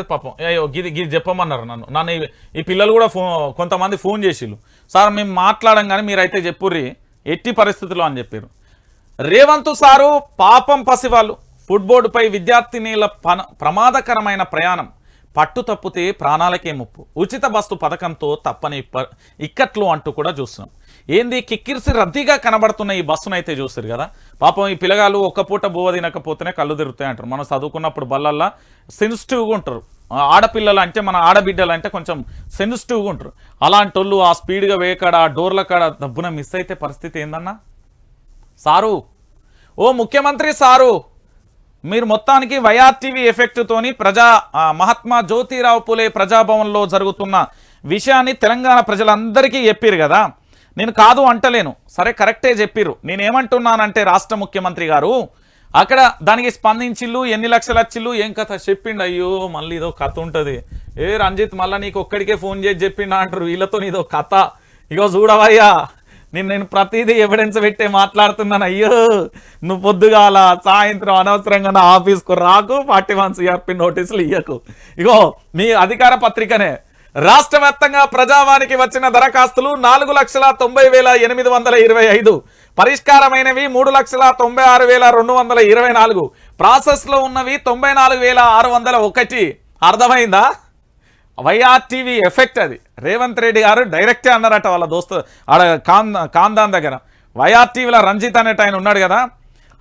పాపం. అయ్యో గిది గిది చెప్పమన్నారు నన్ను. నన్ను ఈ- పిల్లలు కూడా ఫోన్ కొంతమంది ఫోన్ చేసిళ్ళు. సార్ మేము మాట్లాడం కానీ మీరైతే చెప్పుర్రి ఎట్టి పరిస్థితుల్లో అని చెప్పారు రేవంత్ సారు పాపం పసివాళ్ళు. ఫుడ్ బోర్డుపై విద్యార్థినీల పన ప్రమాదకరమైన ప్రయాణం. పట్టు తప్పితే ప్రాణాలకే ముప్పు. ఉచిత బస్సు పథకంతో తప్పని ఇక్కట్లు అంటూ కూడా చూస్తున్నాం. ఏంది కిక్కిరిసి రద్దీగా కనబడుతున్న ఈ బస్సును అయితే చూస్తారు కదా? పాపం ఈ పిల్లగాళ్ళు ఒక్క పూట బువ్వ తినకపోతేనే కళ్ళు తిరుగుతాయి అంటారు. మనం చదువుకున్నప్పుడు బల్లల్లా సెన్సిటివ్గా ఉంటారు. ఆడపిల్లలు అంటే మన ఆడబిడ్డలు అంటే కొంచెం సెన్సిటివ్గా ఉంటారు. అలాంటి వాళ్ళు ఆ స్పీడ్గా వేయకాడ ఆ డోర్ల కాడ దబ్బున మిస్ అయితే పరిస్థితి ఏందన్నా? సారు! ఓ ముఖ్యమంత్రి సారు! మీరు మొత్తానికి వైఆర్టీవీ ఎఫెక్ట్తోని ప్రజా మహాత్మా జ్యోతిరావు పులే ప్రజాభవన్లో జరుగుతున్న విషయాన్ని తెలంగాణ ప్రజలందరికీ చెప్పిరు కదా? నేను కాదు అంటలేను. సరే కరెక్టే చెప్పిర్రు. నేనేమంటున్నానంటే రాష్ట్ర ముఖ్యమంత్రి గారు అక్కడ దానికి స్పందించిల్లు ఎన్ని లక్షలు వచ్చిల్లు ఏం కథ చెప్పిండు? అయ్యో మళ్ళీ ఇదో కథ ఉంటుంది. ఏ రంజిత్ మళ్ళీ నీకు ఒక్కడికే ఫోన్ చేసి చెప్పిండు అంటారు. వీళ్ళతో నీదో కథ. ఇగో చూడవయ్యా నేను నేను ప్రతిదీ ఎవిడెన్స్ పెట్టే మాట్లాడుతున్నాను. అయ్యో నువ్వు పొద్దుగాల సాయంత్రం అనవసరంగా నా ఆఫీస్కు రాకు ఫార్టీ వన్ సిఆర్పి నోటీసులు ఇయ్యకు. ఇగో మీ అధికార పత్రికనే రాష్ట్ర వ్యాప్తంగా ప్రజావానికి వచ్చిన దరఖాస్తులు నాలుగు లక్షల తొంభై వేల ఎనిమిది వందల ఇరవై ఐదు. పరిష్కారమైనవి మూడు లక్షల తొంభై ఆరు వేల రెండు వందల ఇరవై నాలుగు. ప్రాసెస్లో ఉన్నవి తొంభై నాలుగు వేల ఆరు వందల ఒకటి. అర్థమైందా? వైఆర్టీవీ ఎఫెక్ట్ అది. రేవంత్ రెడ్డి గారు డైరెక్టే అన్నారట వాళ్ళ దోస్తు ఆడ కాందాన్ దగ్గర. వైఆర్టీవీలో రంజిత్ అనేట ఆయన ఉన్నాడు కదా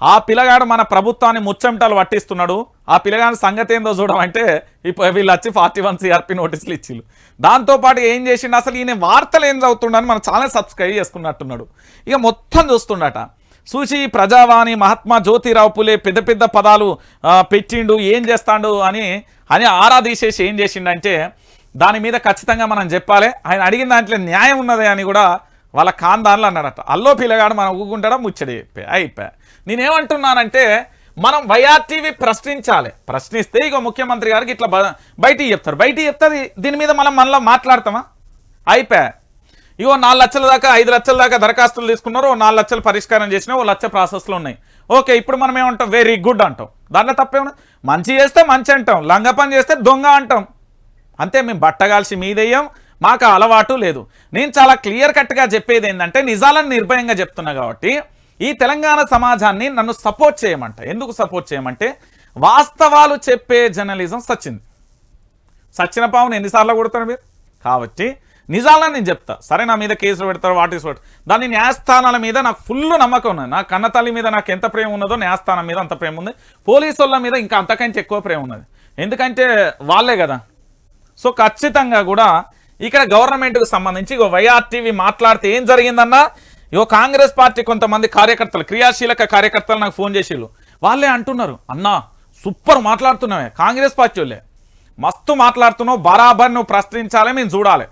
ఆ పిల్లగాడు మన ప్రభుత్వాన్ని ముచ్చమటలు పట్టిస్తున్నాడు. ఆ పిల్లగాడి సంగతి ఏందో చూడమంటే ఇప్పుడు వీళ్ళు వచ్చి ఫార్టీ వన్ సిఆర్పి నోటీసులు ఇచ్చిళ్ళు. దాంతోపాటు ఏం చేసిండు? అసలు ఈయన వార్తలు ఏం చదువుతుండని మన ఛానల్ సబ్స్క్రైబ్ చేసుకున్నట్టున్నాడు. ఇక మొత్తం చూస్తుండట. చూసి ప్రజావాణి మహాత్మా జ్యోతిరావు పులే పెద్ద పెద్ద పదాలు పెట్టిండు ఏం చేస్తాడు అని అని ఆరా తీసేసి ఏం చేసిండంటే దాని మీద ఖచ్చితంగా మనం చెప్పాలి. ఆయన అడిగిన దాంట్లో న్యాయం ఉన్నదే అని కూడా వాళ్ళ కాందాన్లు అన్నాడట అల్లో పిల్లగాడు మనం ఊగుంటాడా? ముచ్చడి చెప్పే. అయిపోయా నేనేమంటున్నానంటే మనం వైఆర్టీవీ ప్రశ్నించాలి. ప్రశ్నిస్తే ఇక ముఖ్యమంత్రి గారికి ఇట్లా బయటికి చెప్తారు. బయటికి చెప్తే దీని మీద మనం మనలో మాట్లాడతామా? అయిపోయా ఇగో నాలుగు లక్షల దాకా ఐదు లక్షల దాకా దరఖాస్తులు తీసుకున్నారు. ఓ నాలుగు లక్షలు పరిష్కారం చేసినా ఓ లక్ష ప్రాసెస్లో ఉన్నాయి. ఓకే ఇప్పుడు మనం ఏమంటాం? వెరీ గుడ్ అంటాం. దాంట్లో తప్పేమన్నా మంచి చేస్తే మంచి అంటాం. లంగ పని చేస్తే దొంగ అంటాం. అంతే మేము బట్టగాల్సి మీదయ్యాం. మాకు అలవాటు లేదు. నేను చాలా క్లియర్ కట్గా చెప్పేది ఏంటంటే నిజాలను నిర్భయంగా చెప్తున్నా కాబట్టి ఈ తెలంగాణ సమాజాన్ని నన్ను సపోర్ట్ చేయమంట. ఎందుకు సపోర్ట్ చేయమంటే వాస్తవాలు చెప్పే జర్నలిజం సచ్చింది సచిన పావును ఎన్నిసార్లు కొడతారు మీరు? కాబట్టి నిజాలని నేను చెప్తా. సరే నా మీద కేసులు పెడతారు వాటిస్ వాట్ దాని న్యాయస్థానాల మీద నాకు ఫుల్ నమ్మకం ఉన్నది. నా కన్నతల్లి మీద నాకు ఎంత ప్రేమ ఉన్నదో న్యాయస్థానం మీద అంత ప్రేమ ఉంది. పోలీసు మీద ఇంకా అంతకంటే ఎక్కువ ప్రేమ ఉన్నది. ఎందుకంటే వాళ్ళే కదా. సో ఖచ్చితంగా కూడా ఇక్కడ గవర్నమెంట్కు సంబంధించి వైఆర్టీవీ మాట్లాడితే ఏం జరిగిందన్నా? ఇగో కాంగ్రెస్ పార్టీ కొంతమంది కార్యకర్తలు క్రియాశీలక కార్యకర్తలు నాకు ఫోన్ చేసేళ్ళు. వాళ్ళే అంటున్నారు అన్నా సూపర్ మాట్లాడుతున్నావే కాంగ్రెస్ పార్టీ వాళ్ళే. మస్తు మాట్లాడుతున్నావు బరాబర్ నువ్వు ప్రశ్నించాలి మేము చూడాలి.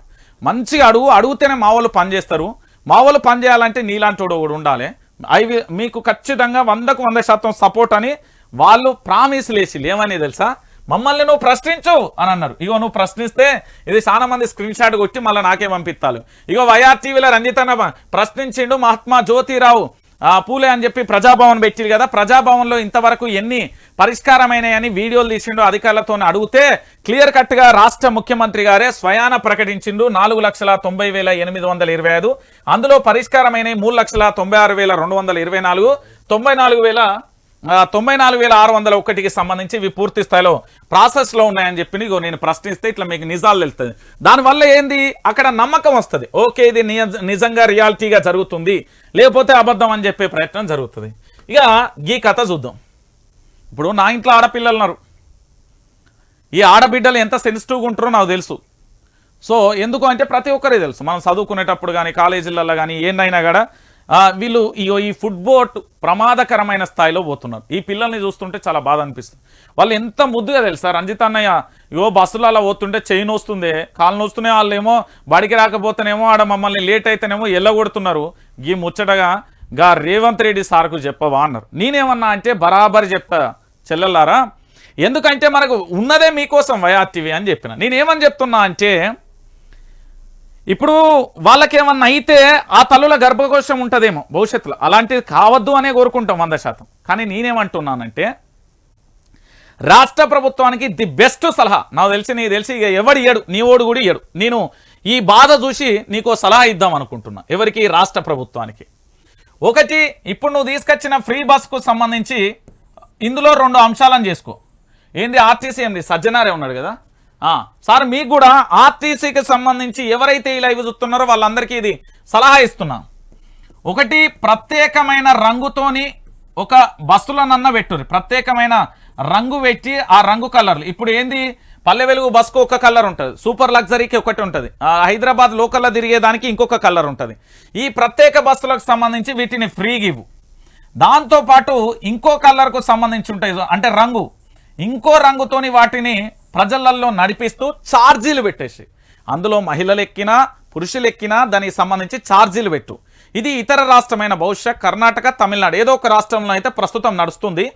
మంచిగా అడుగు అడిగితేనే మా వాళ్ళు పనిచేస్తారు మా వాళ్ళు పనిచేయాలంటే నీలాంటి వాడు ఉండాలి. అవి మీకు ఖచ్చితంగా వందకు వంద శాతం సపోర్ట్ అని వాళ్ళు ప్రామిస్ వేసి ఏమని తెలుసా? మమ్మల్ని నువ్వు ప్రశ్నించు అని అన్నారు. ఇగో నువ్వు ప్రశ్నిస్తే ఇది చాలా మంది స్క్రీన్ షాట్ కొట్టి మళ్ళీ నాకే పంపిస్తారు. ఇగో వైఆర్టీవీలో రంజితన్న ప్రశ్నించిండు మహాత్మా జ్యోతిరావు. ఆ పూలే అని చెప్పి ప్రజాభవన్ పెట్టిరు కదా ప్రజాభవన్లో ఇంతవరకు ఎన్ని పరిష్కారమైనాయని వీడియోలు తీసిండు అధికారులతో అడిగితే క్లియర్ కట్గా రాష్ట్ర ముఖ్యమంత్రి గారే స్వయాన ప్రకటించిండు నాలుగు లక్షల తొంభై వేల ఎనిమిది వందల ఇరవై ఐదు. అందులో పరిష్కారమైన మూడు లక్షల తొంభై ఆరు వేల రెండు వందల ఇరవై నాలుగు. తొంభై నాలుగు వేల తొంభై నాలుగు వేల ఆరు వందల ఒకటికి సంబంధించి ఇవి పూర్తి స్థాయిలో ప్రాసెస్లో ఉన్నాయని చెప్పి నేను ప్రశ్నిస్తే ఇట్లా మీకు నిజాలు తెలుస్తుంది దానివల్ల ఏంది? అక్కడ నమ్మకం వస్తుంది. ఓకే ఇది నిజంగా రియాలిటీగా జరుగుతుంది. లేకపోతే అబద్ధం అని చెప్పే ప్రయత్నం జరుగుతుంది. ఇక ఈ కథ చూద్దాం. ఇప్పుడు నా ఇంట్లో ఆడపిల్లలు ఉన్నారు. ఈ ఆడబిడ్డలు ఎంత సెన్సిటివ్గా ఉంటారో నాకు తెలుసు. సో ఎందుకు అంటే ప్రతి ఒక్కరే తెలుసు. మనం చదువుకునేటప్పుడు కానీ కాలేజీలలో కానీ ఏందైనా కూడా వీళ్ళు ఇగో ఈ ఫుట్బోట్ ప్రమాదకరమైన స్థాయిలో పోతున్నారు. ఈ పిల్లల్ని చూస్తుంటే చాలా బాధ అనిపిస్తుంది. వాళ్ళు ఎంత ముద్దుగా తెలుసా. రంజిత్ అన్నయ్య ఇగో అలా పోతుంటే చైన్ వస్తుంది కాళ్ళు నొస్తున్నాయి వాళ్ళేమో బడికి రాకపోతేనేమో ఆడ మమ్మల్ని లేట్ అయితేనేమో ఎల్లగొడుతున్నారు. ఈ ముచ్చటగా గా రేవంత్ రెడ్డి సార్కు చెప్పవా అన్నారు. నేనేమన్నా అంటే బరాబర్ చెప్పా చెల్లెల్లారా. ఎందుకంటే మనకు ఉన్నదే మీకోసం వైఆర్టీవీ అని చెప్పిన. నేనేమని చెప్తున్నా అంటే ఇప్పుడు వాళ్ళకేమన్నా అయితే ఆ తల్లుల గర్భకోశం ఉంటుందేమో భవిష్యత్తులో. అలాంటిది కావద్దు అనే కోరుకుంటాం వంద శాతం. కానీ నేనేమంటున్నానంటే రాష్ట్ర ప్రభుత్వానికి ది బెస్ట్ సలహా. నాకు తెలిసి నీకు తెలిసి ఇక ఎవడు ఇయ్యడు? నీ ఓడు కూడా ఇయ్యడు. నేను ఈ బాధ చూసి నీకు సలహా ఇద్దాం అనుకుంటున్నా ఎవరికి? రాష్ట్ర ప్రభుత్వానికి. ఒకటి ఇప్పుడు నువ్వు తీసుకొచ్చిన ఫ్రీ బస్కు సంబంధించి ఇందులో రెండు అంశాలను చేసుకో. ఏంది ఆర్టీసీ ఏంది? సజ్జనారే ఉన్నాడు కదా. సార్ మీకు కూడా ఆర్టీసీకి సంబంధించి ఎవరైతే ఈ లైవ్ చూస్తున్నారో వాళ్ళందరికీ ఇది సలహా ఇస్తున్నా. ఒకటి ప్రత్యేకమైన రంగుతోని ఒక బస్సులనన్న పెట్టుర్రి. ప్రత్యేకమైన రంగు పెట్టి ఆ రంగు కలర్లు. ఇప్పుడు ఏంది? పల్లె వెలుగు బస్కు ఒక కలర్ ఉంటుంది. సూపర్ లగ్జరీకి ఒకటి ఉంటుంది. ఆ, హైదరాబాద్ లోకల్లో తిరిగేదానికి ఇంకొక కలర్ ఉంటుంది. ఈ ప్రత్యేక బస్సులకు సంబంధించి వీటిని ఫ్రీగా ఇవ్వు దాంతోపాటు ఇంకో కలర్కు సంబంధించి ఉంటాయి. అంటే రంగు. ఇంకో రంగుతోని వాటిని ప్రజలల్లో నడిపిస్తూ ఛార్జీలు పెట్టేసి. అందులో మహిళలు ఎక్కినా పురుషులు ఎక్కినా దానికి సంబంధించి ఛార్జీలు పెట్టు. ఇది ఇతర రాష్ట్రమైన బహుశా కర్ణాటక తమిళనాడు. ఏదో ఒక రాష్ట్రంలో అయితే ప్రస్తుతం నడుస్తుంది.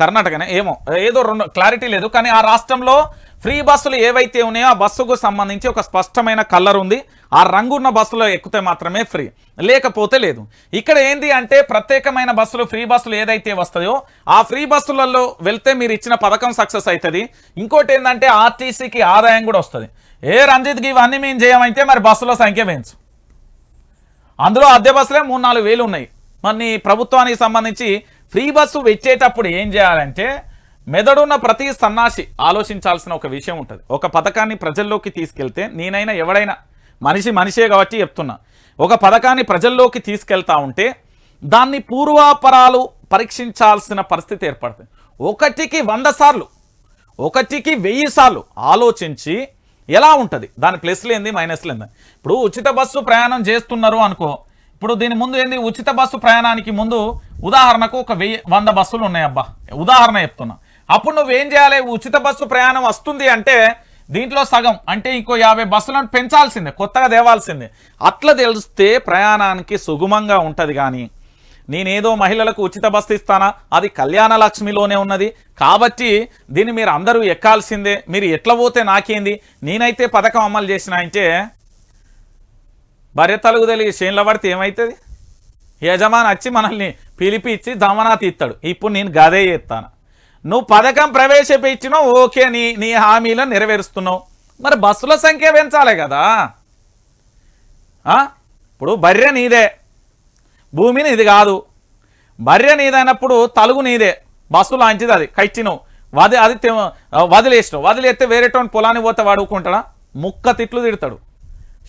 కర్ణాటకనే ఏమో ఏదో రెండు క్లారిటీ లేదు. కానీ ఆ రాష్ట్రంలో ఫ్రీ బస్సులు ఏవైతే ఉన్నాయో ఆ బస్సుకు సంబంధించి ఒక స్పష్టమైన కలర్ ఉంది. ఆ రంగున్న బస్సులో ఎక్కితే మాత్రమే ఫ్రీ. లేకపోతే లేదు. ఇక్కడ ఏంది అంటే ప్రత్యేకమైన బస్సులు ఫ్రీ బస్సులు ఏదైతే వస్తాయో ఆ ఫ్రీ బస్సులలో వెళ్తే మీరు ఇచ్చిన పథకం సక్సెస్ అవుతుంది ఇంకోటి ఏంటంటే ఆర్టీసీకి ఆదాయం కూడా వస్తుంది. ఏ రంజిత్కి ఇవన్నీ మేము చేయమంటే మరి బస్సుల సంఖ్య పెంచు. అందులో అద్దె బస్సులే మూడు నాలుగు వేలు ఉన్నాయి. మరి ప్రభుత్వానికి సంబంధించి ఫ్రీ బస్సు వచ్చేటప్పుడు ఏం చేయాలంటే మెదడున్న ప్రతి సన్నాసి ఆలోచించాల్సిన ఒక విషయం ఉంటుంది. ఒక పథకాన్ని ప్రజల్లోకి తీసుకెళ్తే నేనైనా ఎవడైనా మనిషి మనిషే కాబట్టి చెప్తున్నా. ఒక పథకాన్ని ప్రజల్లోకి తీసుకెళ్తా ఉంటే దాన్ని పూర్వాపరాలు పరీక్షించాల్సిన పరిస్థితి ఏర్పడుతుంది. ఒకటికి వంద సార్లు ఒకటికి వెయ్యి సార్లు ఆలోచించి ఎలా ఉంటుంది? దాని ప్లస్లు ఏంది? మైనస్లు ఏంది? ఇప్పుడు ఉచిత బస్సు ప్రయాణం చేస్తున్నారు అనుకో. ఇప్పుడు దీని ముందు ఏంది? ఉచిత బస్సు ప్రయాణానికి ముందు ఉదాహరణకు ఒక వెయ్యి వంద బస్సులు ఉన్నాయి అబ్బా ఉదాహరణ చెప్తున్నా. అప్పుడు నువ్వేం చేయాలి? ఉచిత బస్సు ప్రయాణం వస్తుంది అంటే దీంట్లో సగం అంటే ఇంకో యాభై బస్సులను పెంచాల్సిందే కొత్తగా తేవాల్సిందే. అట్లా తెలిస్తే ప్రయాణానికి సుగమంగా ఉంటుంది కానీ నేనేదో మహిళలకు ఉచిత బస్సు ఇస్తానా? అది కళ్యాణ లక్ష్మిలోనే ఉన్నది. కాబట్టి దీన్ని మీరు అందరూ ఎక్కాల్సిందే. మీరు ఎట్లా పోతే నాకేంది? నేనైతే పథకం అమలు చేసిన అంటే భార్య తలుగు తెలియ చేనులో పడితే ఏమవుతుంది యజమాని వచ్చి మనల్ని పిలిపించి దమనా తీస్తాడు ఇప్పుడు నేను గదే చేస్తాను నువ్వు పథకం ప్రవేశపెట్టినావు ఓకే నీ నీ హామీలను నెరవేరుస్తున్నావు. మరి బస్సుల సంఖ్య పెంచాలి కదా. ఇప్పుడు బర్రె నీదే. భూమి నీది కాదు. బర్రె నీదైనప్పుడు తలుగు నీదే. బస్సు లాంటిది అది. కట్టినవు. వది అది వదిలేసినావు. వదిలేస్తే వేరేటోని పొలాన్ని పోతే వాడుకుంటాడా ముక్క తిట్లు తిడతాడు.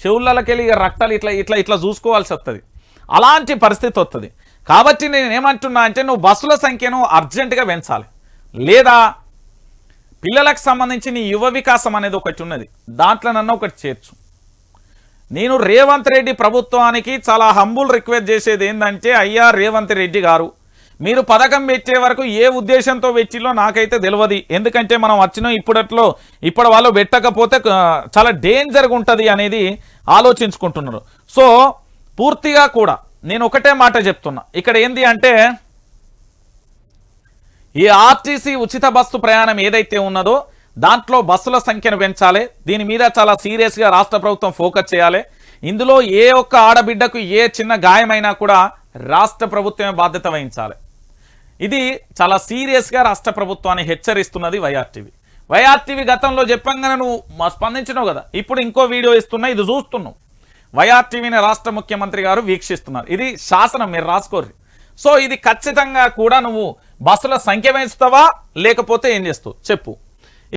చెవులకెళ్ళి ఇక రక్తాలు ఇట్లా ఇట్లా ఇట్లా చూసుకోవాల్సి వస్తుంది అలాంటి పరిస్థితి వస్తుంది కాబట్టి నేను ఏమంటున్నా అంటే నువ్వు బస్సుల సంఖ్యను అర్జెంటుగా పెంచాలి. లేదా పిల్లలకు సంబంధించి నీ యువ వికాసం అనేది ఒకటి ఉన్నది. దాంట్లోనన్నా ఒకటి చేర్చు. నేను రేవంత్ రెడ్డి ప్రభుత్వానికి చాలా హంబుల్ రిక్వెస్ట్ చేసేది ఏంటంటే అయ్యా రేవంత్ రెడ్డి గారు మీరు పథకం పెట్టే వరకు ఏ ఉద్దేశంతో పెట్టిలో నాకైతే తెలియదు ఎందుకంటే మనం వచ్చిన ఇప్పుడట్లో ఇప్పటి వాళ్ళు పెట్టకపోతే చాలా డేంజర్గా ఉంటుంది అనేది ఆలోచించుకుంటున్నారు. సో పూర్తిగా కూడా నేను ఒకటే మాట చెప్తున్నా. ఇక్కడ ఏంది అంటే ఈ ఆర్టీసీ ఉచిత బస్సు ప్రయాణం ఏదైతే ఉన్నదో దాంట్లో బస్సుల సంఖ్యను పెంచాలి. దీని మీద చాలా సీరియస్గా రాష్ట్ర ప్రభుత్వం ఫోకస్ చేయాలి. ఇందులో ఏ ఒక్క ఆడబిడ్డకు ఏ చిన్న గాయమైనా కూడా రాష్ట్ర ప్రభుత్వమే బాధ్యత వహించాలి. ఇది చాలా సీరియస్గా రాష్ట్ర ప్రభుత్వాన్ని హెచ్చరిస్తున్నది వైఆర్టీవీ. వైఆర్టీవీ గతంలో చెప్పంగానే నువ్వు మా- స్పందించినావు కదా. ఇప్పుడు ఇంకో వీడియో ఇస్తున్నా ఇది చూస్తున్నావు. వైఆర్టీవీని రాష్ట్ర ముఖ్యమంత్రి గారు వీక్షిస్తున్నారు. ఇది శాసనం మీరు రాసుకోర్రి. సో ఇది ఖచ్చితంగా కూడా నువ్వు బస్సుల సంఖ్య పెంచుతావా లేకపోతే ఏం చేస్తావు? చెప్పు.